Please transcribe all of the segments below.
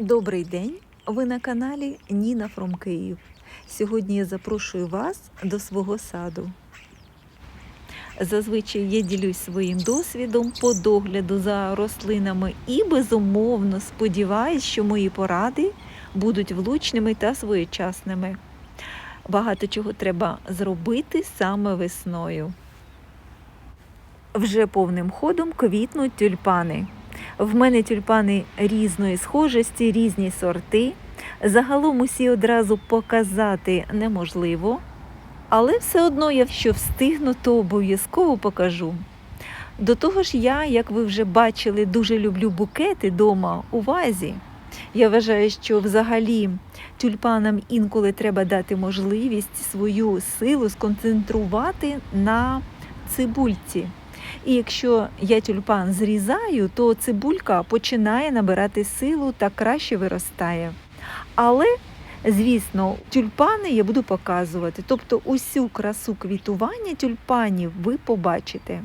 Добрий день! Ви на каналі Ніна Фром Київ. Сьогодні я запрошую вас до свого саду. Зазвичай я ділюсь своїм досвідом по догляду за рослинами і безумовно сподіваюсь, що мої поради будуть влучними та своєчасними. Багато чого треба зробити саме весною. Вже повним ходом квітнуть тюльпани. В мене тюльпани різної схожості, різні сорти. Загалом усі одразу показати неможливо, але все одно, якщо встигну, то обов'язково покажу. До того ж, я, як ви вже бачили, дуже люблю букети дома у вазі. Я вважаю, що взагалі тюльпанам інколи треба дати можливість свою силу сконцентрувати на цибульці. І якщо я тюльпан зрізаю, то цибулька починає набирати силу та краще виростає. Але, звісно, тюльпани я буду показувати. Тобто усю красу квітування тюльпанів ви побачите.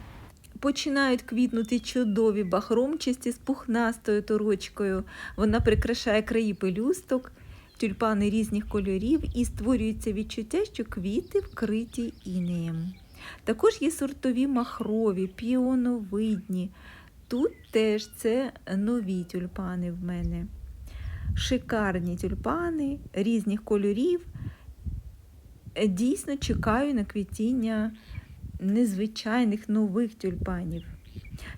Починають квітнути чудові бахромчасті з пухнастою торочкою. Вона прикрашає краї пелюсток, тюльпани різних кольорів і створюється відчуття, що квіти вкриті інеєм. Також є сортові махрові, піоновидні. Тут теж це нові тюльпани в мене. Шикарні тюльпани різних кольорів. Дійсно чекаю на квітіння незвичайних нових тюльпанів.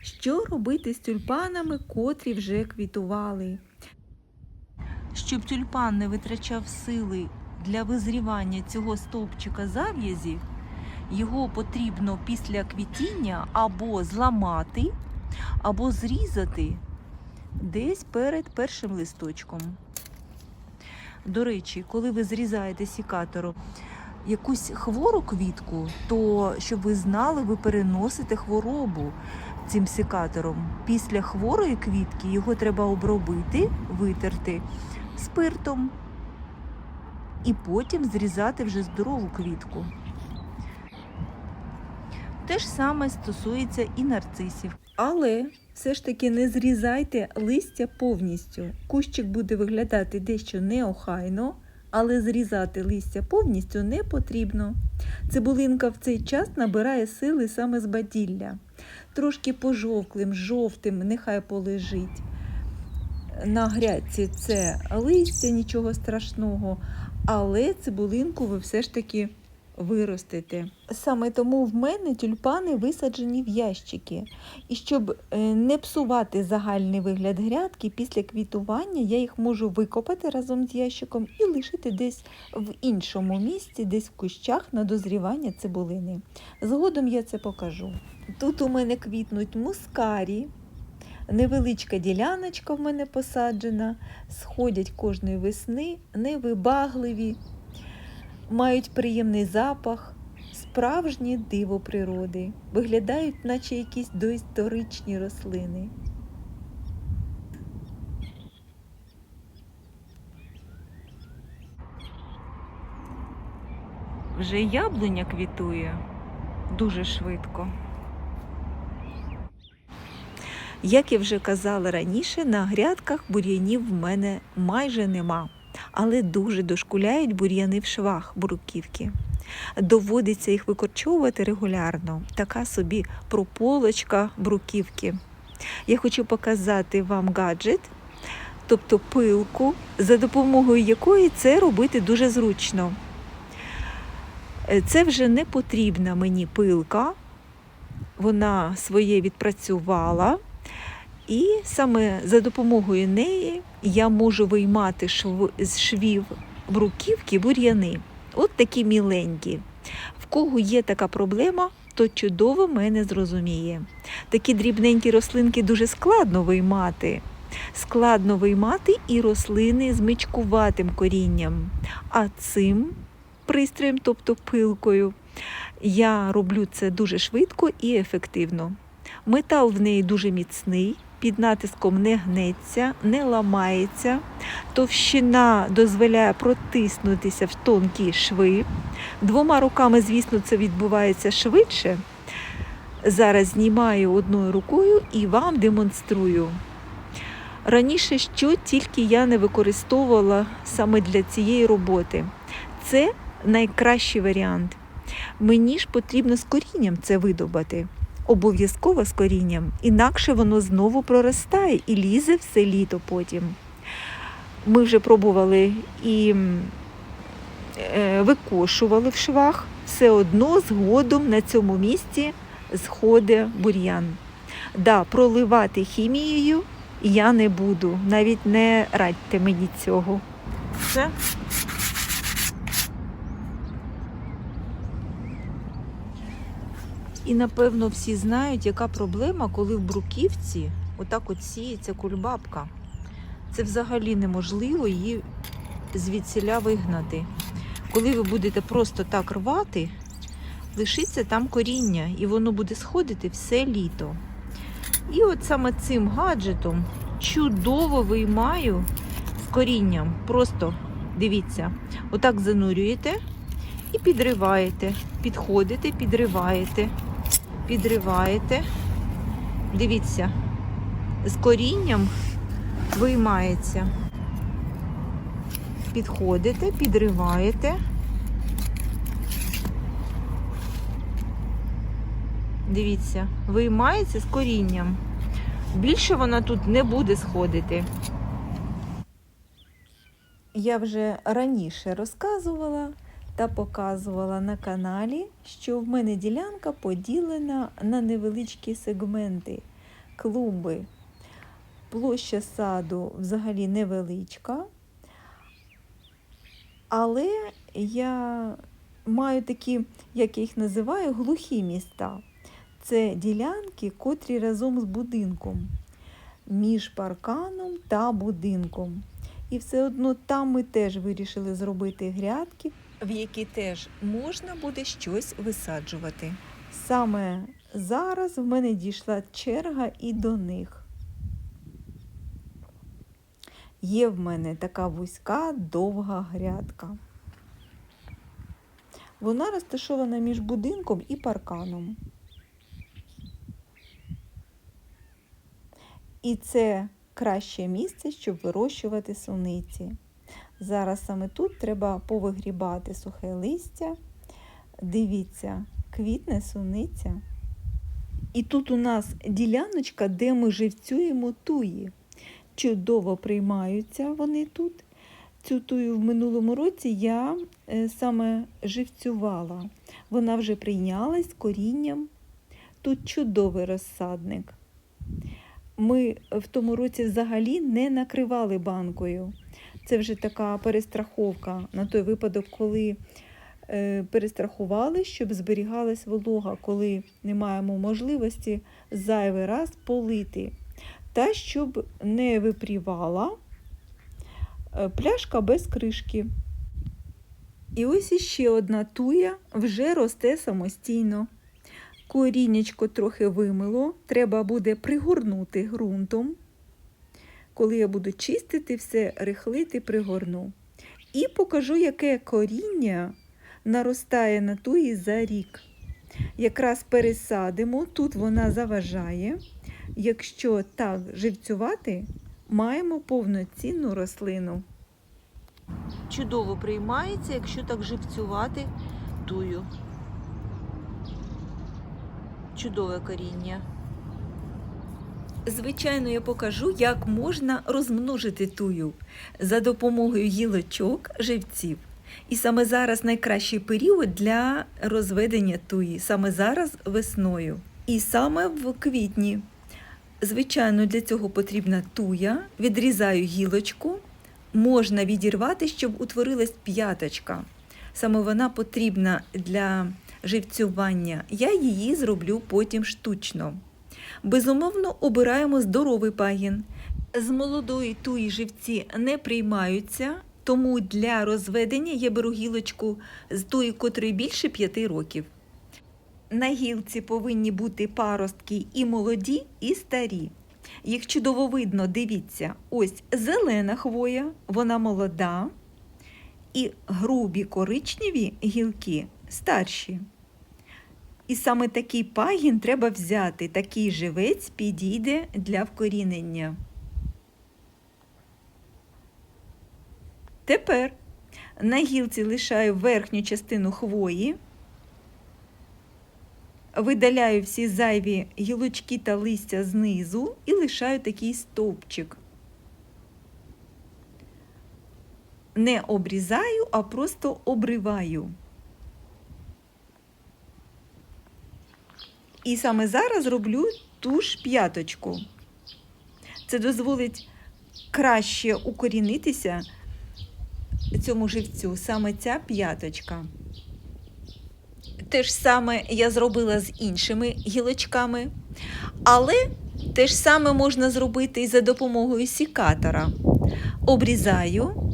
Що робити з тюльпанами, котрі вже квітували? Щоб тюльпан не витрачав сили для визрівання цього стовпчика зав'язів, його потрібно після квітіння або зламати, або зрізати десь перед першим листочком. До речі, коли ви зрізаєте сікатором якусь хвору квітку, то щоб ви знали, ви переносите хворобу цим секатором. Після хворої квітки його треба обробити, витерти спиртом і потім зрізати вже здорову квітку. Те ж саме стосується і нарцисів. Але все ж таки не зрізайте листя повністю. Кущик буде виглядати дещо неохайно, але зрізати листя повністю не потрібно. Цибулинка в цей час набирає сили саме з баділля. Трошки пожовклим, жовтим, нехай полежить. На грядці це листя, нічого страшного, але цибулинку ви все ж таки виростите. Саме тому в мене тюльпани висаджені в ящики. І щоб е, не псувати загальний вигляд грядки, після квітування я їх можу викопати разом з ящиком і лишити десь в іншому місці, десь в кущах на дозрівання цибулини. Згодом я це покажу. Тут у мене квітнуть мускарі. Невеличка діляночка в мене посаджена, сходять кожної весни, невибагливі, мають приємний запах, справжнє диво природи, виглядають, наче якісь доісторичні рослини. Вже яблуня квітує дуже швидко. Як я вже казала раніше, на грядках бур'янів в мене майже нема, але дуже дошкуляють бур'яни в швах бруківки. Доводиться їх викорчовувати регулярно, така собі прополочка бруківки. Я хочу показати вам гаджет, тобто пилку, за допомогою якої це робити дуже зручно. Це вже не потрібна мені пилка, вона своє відпрацювала. І саме за допомогою неї я можу виймати шв... з швів бруківки бур'яни. От такі міленькі. В кого є така проблема, то чудово мене зрозуміє. Такі дрібненькі рослинки дуже складно виймати. Складно виймати і рослини з мичкуватим корінням. А цим пристроєм, тобто пилкою, я роблю це дуже швидко і ефективно. Метал в неї дуже міцний, під натиском не гнеться, не ламається. Товщина дозволяє протиснутися в тонкі шви. Двома руками, звісно, це відбувається швидше. Зараз знімаю одною рукою і вам демонструю. Раніше що тільки я не використовувала саме для цієї роботи. Це найкращий варіант. Мені ж потрібно з корінням це видобати. Обов'язково з корінням, інакше воно знову проростає і лізе все літо потім. Ми вже пробували і е, викошували в швах, все одно згодом на цьому місці сходить бур'ян. Да, проливати хімією я не буду, навіть не радьте мені цього. Все. І напевно всі знають, яка проблема, коли в бруківці отак от сіється кульбабка. Це взагалі неможливо її звідсіля вигнати. Коли ви будете просто так рвати, лишиться там коріння, і воно буде сходити все літо. І от саме цим гаджетом чудово виймаю з корінням. Просто дивіться, отак занурюєте і підриваєте. Підходите, підриваєте, підриваєте. Дивіться, з корінням виймається. Підходите, підриваєте. Дивіться, виймається з корінням. Більше вона тут не буде сходити. Я вже раніше розказувала та показувала на каналі, що в мене ділянка поділена на невеличкі сегменти, клумби. Площа саду взагалі невеличка, але я маю такі, як я їх називаю, глухі міста. Це ділянки, котрі разом з будинком, між парканом та будинком. І все одно там ми теж вирішили зробити грядки, в які теж можна буде щось висаджувати. Саме зараз в мене дійшла черга і до них. Є в мене така вузька довга грядка. Вона розташована між будинком і парканом. І це краще місце, щоб вирощувати суниці. Зараз саме тут треба повигрібати сухе листя. Дивіться, квітне суниця. І тут у нас діляночка, де ми живцюємо туї. Чудово приймаються вони тут. Цю тую в минулому році я е, саме живцювала. Вона вже прийнялась корінням. Тут чудовий розсадник. Ми в тому році взагалі не накривали банкою. Це вже така перестраховка на той випадок, коли е, перестрахували, щоб зберігалась волога, коли не маємо можливості зайвий раз полити. Та щоб не випрівала е, пляшка без кришки. І ось іще одна туя вже росте самостійно. Корінечко трохи вимило, треба буде пригорнути ґрунтом. Коли я буду чистити, все рихлити, пригорну. І покажу, яке коріння наростає на туї за рік. Якраз пересадимо, тут вона заважає. Якщо так живцювати, маємо повноцінну рослину. Чудово приймається, якщо так живцювати тую. Чудове коріння. Звичайно, я покажу, як можна розмножити тую за допомогою гілочок живців. І саме зараз найкращий період для розведення туї, саме зараз весною. І саме в квітні. Звичайно, для цього потрібна туя. Відрізаю гілочку, можна відірвати, щоб утворилась п'яточка. Саме вона потрібна для живцювання. Я її зроблю потім штучно. Безумовно, обираємо здоровий пагін. З молодої туї живці не приймаються, тому для розведення я беру гілочку з тої, котрої більше 5 років. На гілці повинні бути паростки і молоді, і старі. Їх чудово видно, дивіться, ось зелена хвоя, вона молода, і грубі коричневі гілки старші. І саме такий пагін треба взяти, такий живець підійде для вкорінення. Тепер на гілці лишаю верхню частину хвої, видаляю всі зайві гілочки та листя знизу і лишаю такий стовпчик. Не обрізаю, а просто обриваю. І саме зараз роблю ту ж п'яточку. Це дозволить краще укорінитися цьому живцю, саме ця п'яточка. Те ж саме я зробила з іншими гілочками, але те ж саме можна зробити і за допомогою сікатора. Обрізаю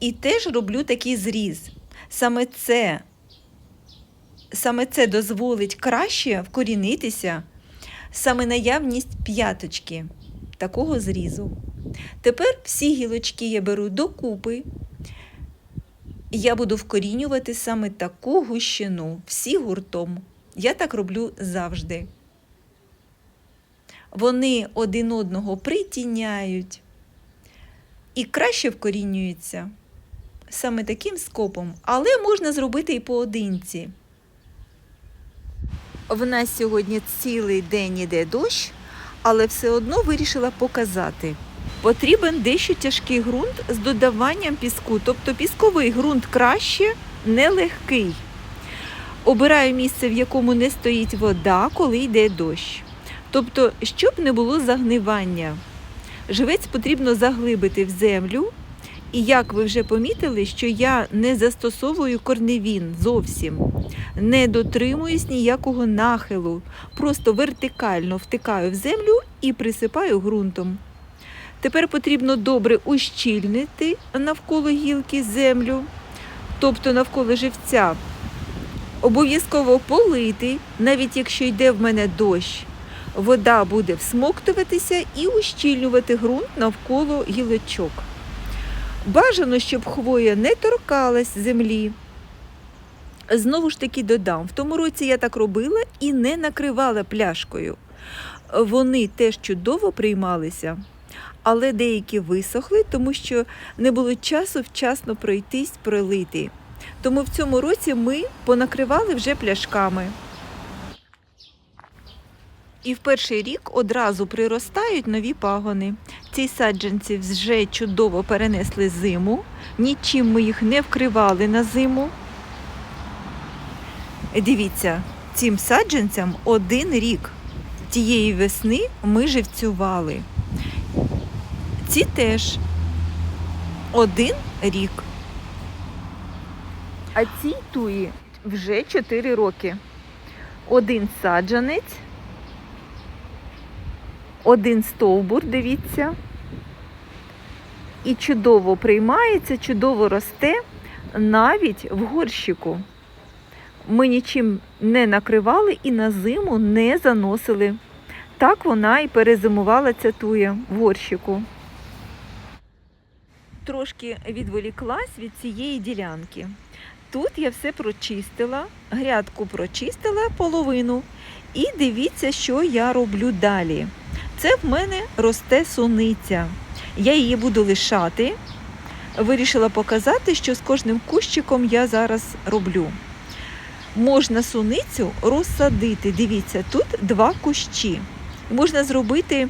і теж роблю такий зріз. Саме це, саме це дозволить краще вкорінитися, саме наявність п'яточки такого зрізу. Тепер всі гілочки я беру докупи. І я буду вкорінювати саме таку гущину, всі гуртом. Я так роблю завжди. Вони один одного притіняють і краще вкорінюються саме таким скопом, але можна зробити і поодинці. В нас сьогодні цілий день іде дощ, але все одно вирішила показати. Потрібен дещо тяжкий ґрунт з додаванням піску, тобто пісковий ґрунт краще, не легкий. Обираю місце, в якому не стоїть вода, коли йде дощ. Тобто, щоб не було загнивання. Живець потрібно заглибити в землю. І як ви вже помітили, що я не застосовую корневін зовсім, не дотримуюсь ніякого нахилу, просто вертикально втикаю в землю і присипаю ґрунтом. Тепер потрібно добре ущільнити навколо гілки землю, тобто навколо живця. Обов'язково полити, навіть якщо йде в мене дощ. Вода буде всмоктуватися і ущільнювати ґрунт навколо гілочок. Бажано, щоб хвоя не торкалась землі. Знову ж таки додам, в тому році я так робила і не накривала пляшкою. Вони теж чудово приймалися, але деякі висохли, тому що не було часу вчасно пройтись, пролити. Тому в цьому році ми понакривали вже пляшками. І в перший рік одразу приростають нові пагони. Ці саджанці вже чудово перенесли зиму, нічим ми їх не вкривали на зиму. Дивіться, цим саджанцям один рік. Тієї весни ми живцювали. Ці теж один рік. А цій туї вже 4 роки. Один саджанець один стовбур, дивіться. І чудово приймається, чудово росте навіть в горщику. Ми нічим не накривали і на зиму не заносили. Так вона і перезимувала ця туя в горщику. Трошки відволіклась від цієї ділянки. Тут я все прочистила, грядку прочистила половину. І дивіться, що я роблю далі. Це в мене росте суниця. Я її буду лишати. Вирішила показати, що з кожним кущиком я зараз роблю. Можна суницю розсадити. Дивіться, тут два кущі. Можна зробити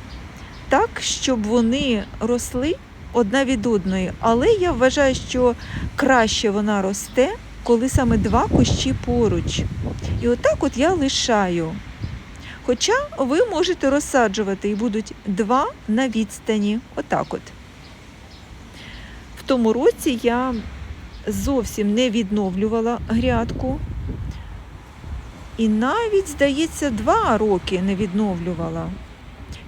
так, щоб вони росли одна від одної. Але я вважаю, що краще вона росте, коли саме два кущі поруч. І отак от я лишаю. Хоча ви можете розсаджувати і будуть два на відстані. Отак от. В тому році я зовсім не відновлювала грядку. І навіть, здається, два роки не відновлювала.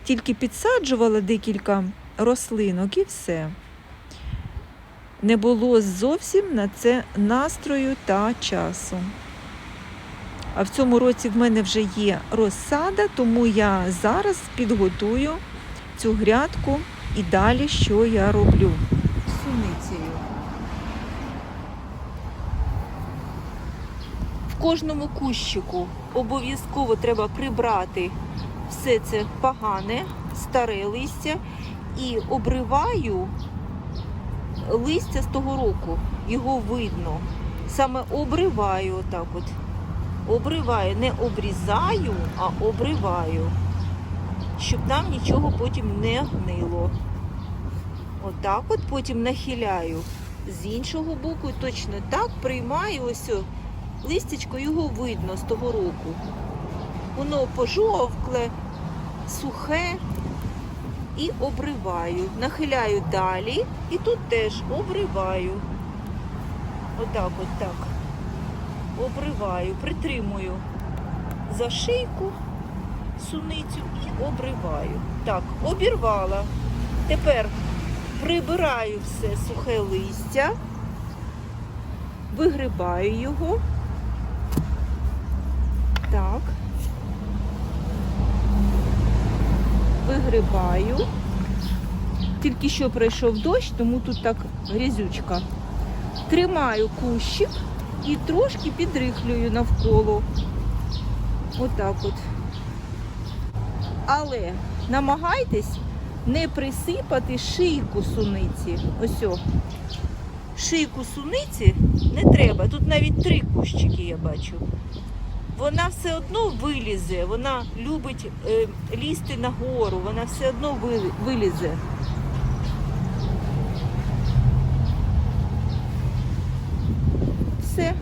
Тільки підсаджувала декілька рослинок і все. Не було зовсім на це настрою та часу. А в цьому році в мене вже є розсада, тому я зараз підготую цю грядку і далі що я роблю з суницею. В кожному кущику обов'язково треба прибрати все це погане, старе листя і обриваю листя з того року. Його видно. Саме обриваю отак от. Обриваю, не обрізаю, а обриваю, щоб там нічого потім не гнило. Отак от потім нахиляю з іншого боку, точно так приймаю ось о, листячко, його видно з того року. Воно пожовкле, сухе і обриваю. Нахиляю далі і тут теж обриваю. Отак, от так. Обриваю, притримую за шийку суницю і обриваю. Так, обірвала. Тепер прибираю все сухе листя, вигрибаю його. Так. Вигрибаю. Тільки що пройшов дощ, тому тут так грязючка. Тримаю кущик і трошки підрихлюю навколо. Отак от. Але намагайтесь не присипати шийку суниці. Ось о. Шийку суниці не треба. Тут навіть три кущики я бачу. Вона все одно вилізе, вона любить е, лізти нагору, вона все одно вилізе. Все.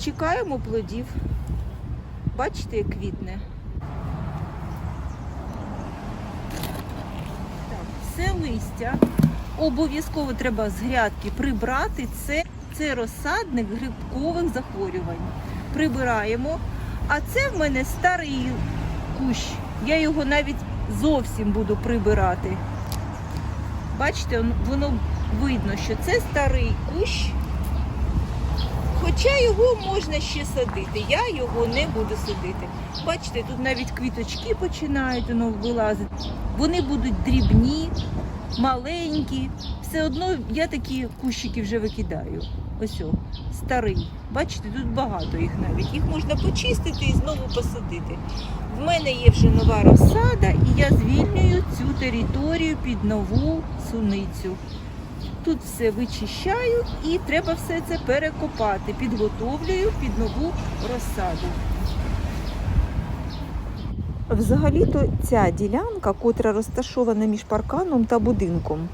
Чекаємо плодів. Бачите, як квітне. Так, все листя обов'язково треба з грядки прибрати. Це, це розсадник грибкових захворювань. Прибираємо. А це в мене старий кущ. Я його навіть зовсім буду прибирати. Бачите, воно видно, що це старий кущ. Хоча його можна ще садити. Я його не буду садити. Бачите, тут навіть квіточки починають воно вилазити. Вони будуть дрібні, маленькі. Все одно я такі кущики вже викидаю. Ось о, старий. Бачите, тут багато їх навіть. Їх можна почистити і знову посадити. В мене є вже нова розсада, і я звільнюю цю територію під нову суницю. Тут все вичищаю і треба все це перекопати. Підготовлюю під нову розсаду. Взагалі-то ця ділянка, котра розташована між парканом та будинком.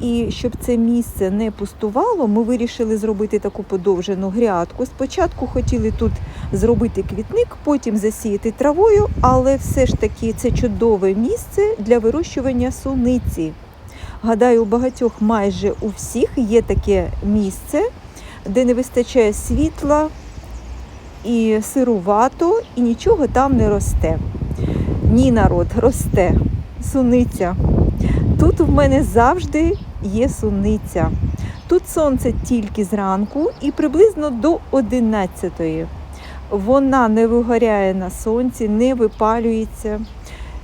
І щоб це місце не пустувало, ми вирішили зробити таку подовжену грядку. Спочатку хотіли тут зробити квітник, потім засіяти травою, але все ж таки це чудове місце для вирощування суниці. Гадаю, у багатьох майже у всіх є таке місце, де не вистачає світла і сирувато, і нічого там не росте. Ні, народ, росте суниця. Тут в мене завжди є суниця. Тут сонце тільки зранку і приблизно до 11-ї. Вона не вигоряє на сонці, не випалюється.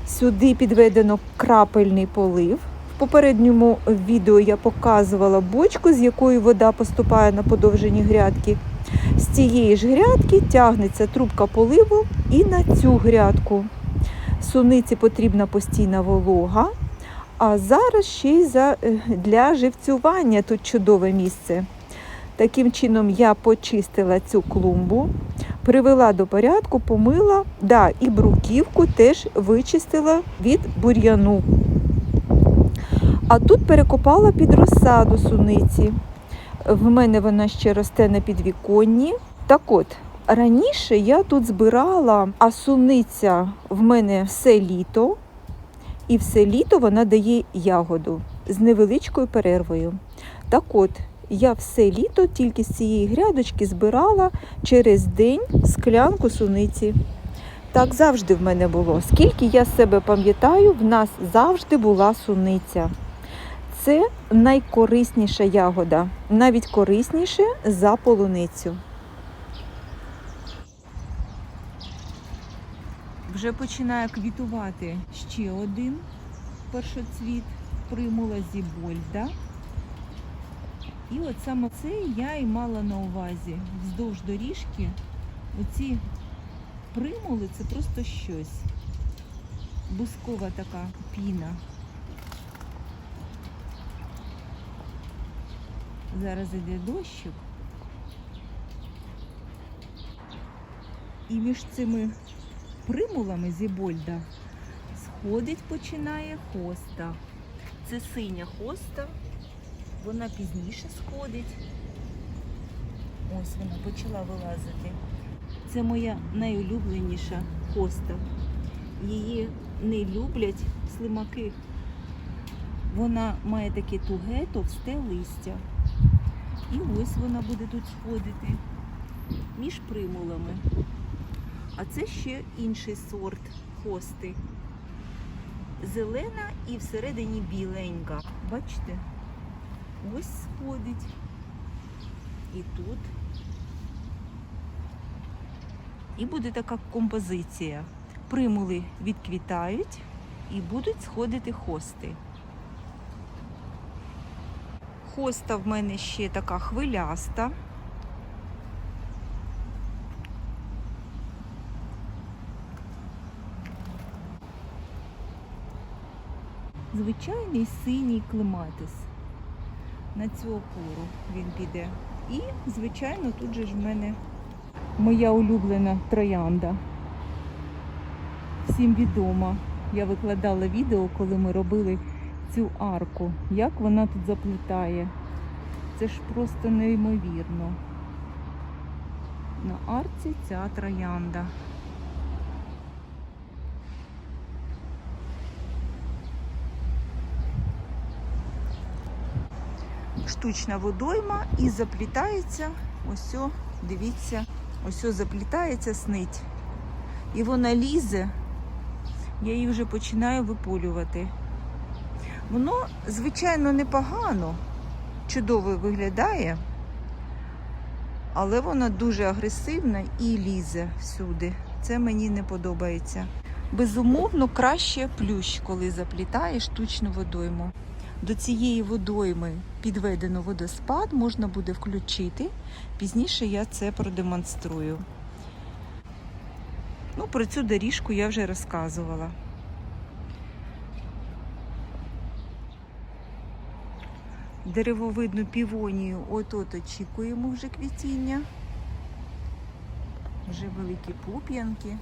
Сюди підведено крапельний полив. В попередньому відео я показувала бочку, з якої вода поступає на подовжені грядки. З цієї ж грядки тягнеться трубка поливу і на цю грядку. Суниці потрібна постійна волога, а зараз ще й за, е, для живцювання тут чудове місце. Таким чином я почистила цю клумбу, привела до порядку, помила, да, і бруківку теж вичистила від бур'яну. А тут перекопала під розсаду суниці. В мене вона ще росте на підвіконні. Так от, раніше я тут збирала, а суниця в мене все літо, і все літо вона дає ягоду з невеличкою перервою. Так от, я все літо тільки з цієї грядочки збирала через день склянку суниці. Так завжди в мене було. Скільки я себе пам'ятаю, в нас завжди була суниця. Це найкорисніша ягода, навіть корисніше за полуницю. Вже починає квітувати ще один першоцвіт примула зібольда. І от саме це я і мала на увазі. Вздовж доріжки оці примули це просто щось. Бускова така піна. Зараз іде дощик. І між цими примулами зібольда сходить починає хоста. Це синя хоста, вона пізніше сходить. Ось вона почала вилазити. Це моя найулюбленіша хоста. Її не люблять слимаки. Вона має таке туге, товсте листя. І ось вона буде тут сходити між примулами. А це ще інший сорт хости. Зелена і всередині біленька. Бачите? Ось сходить. І тут. І буде така композиція. Примули відквітають і будуть сходити хости. Хоста в мене ще така хвиляста. Звичайний синій клематис. На цю опору він піде. І, звичайно, тут же ж в мене моя улюблена троянда. Всім відома. Я викладала відео, коли ми робили цю арку. Як вона тут заплітає. Це ж просто неймовірно. На арці ця троянда. Штучна водойма і заплітається. Ось, дивіться, ось заплітається снить. І вона лізе. Я її вже починаю виполювати. Воно, звичайно, непогано, чудово виглядає, але вона дуже агресивна і лізе всюди. Це мені не подобається. Безумовно, краще плющ, коли заплітає штучну водойму. До цієї водойми підведено водоспад, можна буде включити. Пізніше я це продемонструю. Ну, про цю доріжку я вже розказувала. Деревовидну півонію от-от очікуємо вже квітіння. Вже великі пуп'янки.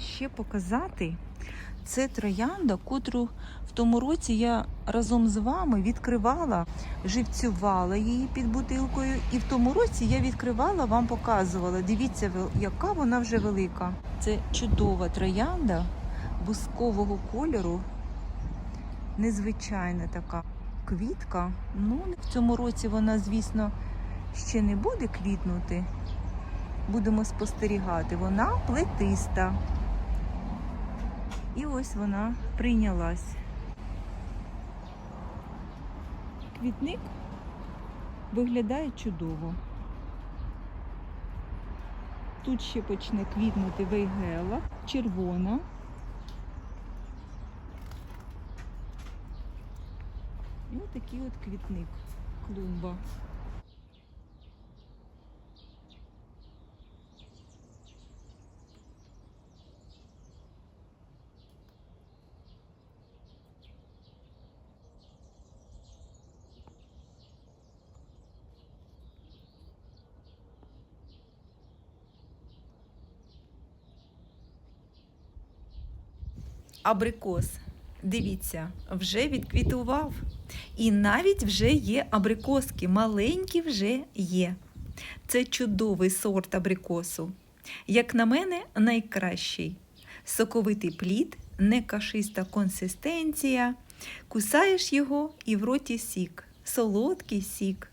Ще показати це троянда, котру в тому році я разом з вами відкривала, живцювала її під бутилкою. І в тому році я відкривала, вам показувала. Дивіться, яка вона вже велика. Це чудова троянда бускового кольору. Незвичайна така квітка. Ну, в цьому році вона, звісно, ще не буде квітнути. Будемо спостерігати. Вона плетиста. І ось вона прийнялась. Квітник виглядає чудово. Тут ще почне квітнути вейгела, червона. І отакий от квітник, клумба. Абрикос. Дивіться, вже відквітував. І навіть вже є абрикоски, маленькі вже є. Це чудовий сорт абрикосу. Як на мене, найкращий. Соковитий плід, не кашиста консистенція. Кусаєш його і в роті сік, солодкий сік.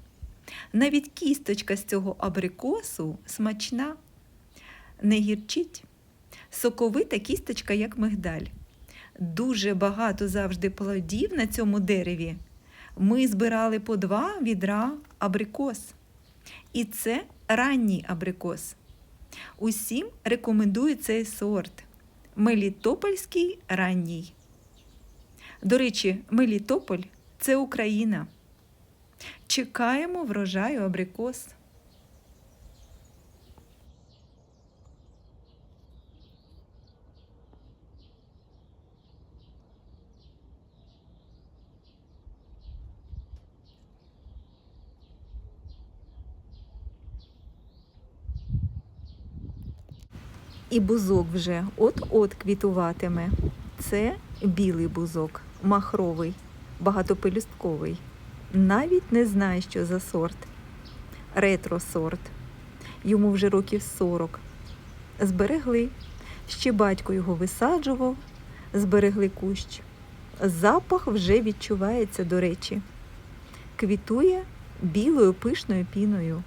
Навіть кісточка з цього абрикосу смачна, не гірчить. Соковита кісточка, як мигдаль. Дуже багато завжди плодів на цьому дереві. Ми збирали по два відра абрикос. І це ранній абрикос. Усім рекомендую цей сорт. Мелітопольський ранній. До речі, Мелітополь це Україна. Чекаємо врожаю абрикос. І бузок вже от-от квітуватиме. Це білий бузок, махровий, багатопелюстковий. Навіть не знаю, що за сорт. Ретро-сорт. Йому вже років 40. Зберегли. Ще батько його висаджував, зберегли кущ. Запах вже відчувається, до речі. Квітує білою пишною піною.